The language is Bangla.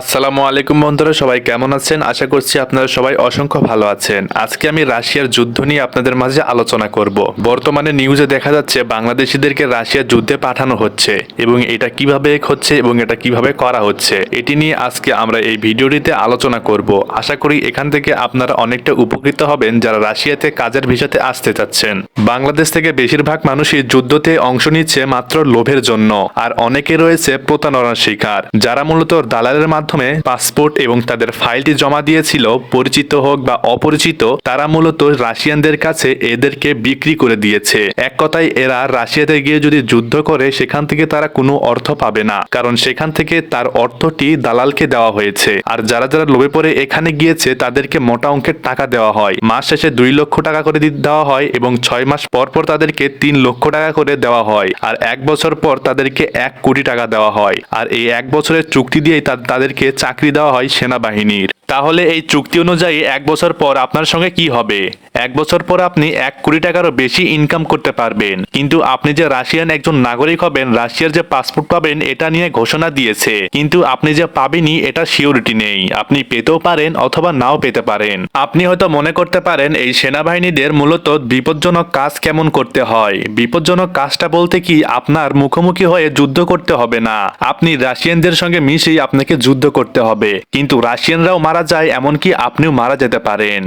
আসসালামু আলাইকুম বন্ধুরা, সবাই কেমন আছেন? আশা করছি আপনারা সবাই অসংখ্য ভালো আছেন। আজকে আমি রাশিয়ার যুদ্ধ নিয়ে আপনাদের মাঝে আলোচনা করব। বর্তমানে নিউজে দেখা যাচ্ছে বাংলাদেশিদেরকে রাশিয়ার যুদ্ধে পাঠানো হচ্ছে এবং এটা কীভাবে হচ্ছে এবং এটা কীভাবে করা হচ্ছে, এটি নিয়ে আজকে আমরা এই ভিডিওটিতে আলোচনা করব। আশা করি এখান থেকে আপনারা অনেকটা উপকৃত হবেন যারা রাশিয়াতে কাজের ভিসাতে আসতে চাচ্ছেন। বাংলাদেশ থেকে বেশিরভাগ মানুষই যুদ্ধতে অংশ নিচ্ছে মাত্র লোভের জন্য, আর অনেকে রয়েছে প্রতারণার শিকার, যারা মূলত দালালের মাধ্যমে পাসপোর্ট এবং তাদের ফাইলটি জমা দিয়েছিল, পরিচিত হোক বা অপরিচিত, তারা মূলত রাশিয়ানদের কাছে এদেরকে বিক্রি করে দিয়েছে। এক কথায়, এরা রাশিয়াতে গিয়ে যদি যুদ্ধ করে, সেখান থেকে তারা কোনো অর্থ পাবে না, কারণ সেখান থেকে তার অর্থটি দালালকে দেওয়া হয়েছে। আর যারা যারা লোভে পড়ে এখানে গিয়েছে, তাদেরকে মোটা অঙ্কের টাকা দেওয়া হয়। মাস শেষে দুই লক্ষ টাকা করে দেওয়া হয় এবং ছয় মাস পর পর তাদেরকে তিন লক্ষ টাকা করে দেওয়া হয়। আর এক বছর পর তাদেরকে এক কোটি টাকা দেওয়া হয়। আর এই এক বছরের চুক্তি দিয়েই তা- তাদেরকে চাকরি দেওয়া হয় সেনাবাহিনীর। তাহলে এই চুক্তি অনুযায়ী এক বছর পর আপনার সঙ্গে কি হবে? এক বছর পর আপনি এক কোটি টাকারও বেশি ইনকাম করতে পারবেন। কিন্তু আপনি যে রাশিয়ান একজন নাগরিক হবেন, রাশিয়ার যে পাসপোর্ট পাবেন, এটা নিয়ে ঘোষণা দিয়েছে। কিন্তু আপনি যে পাবেনই, এটা সিওরিটি নেই। আপনি পেতেও পারেন অথবা নাও পেতে পারেন। আপনি হয়তো মনে করতে পারেন, এই সেনাবাহিনীদের মূলত বিপজ্জনক কাজ কেমন করতে হয়? বিপজ্জনক কাজটা বলতে কি আপনার মুখোমুখি হয়ে যুদ্ধ করতে হবে না? আপনি রাশিয়ানদের সঙ্গে মিশেই আপনাকে যুদ্ধ করতে হবে। কিন্তু রাশিয়ানরাও মারা যায়, এমনকি আপনিও মারা যেতে পারেন।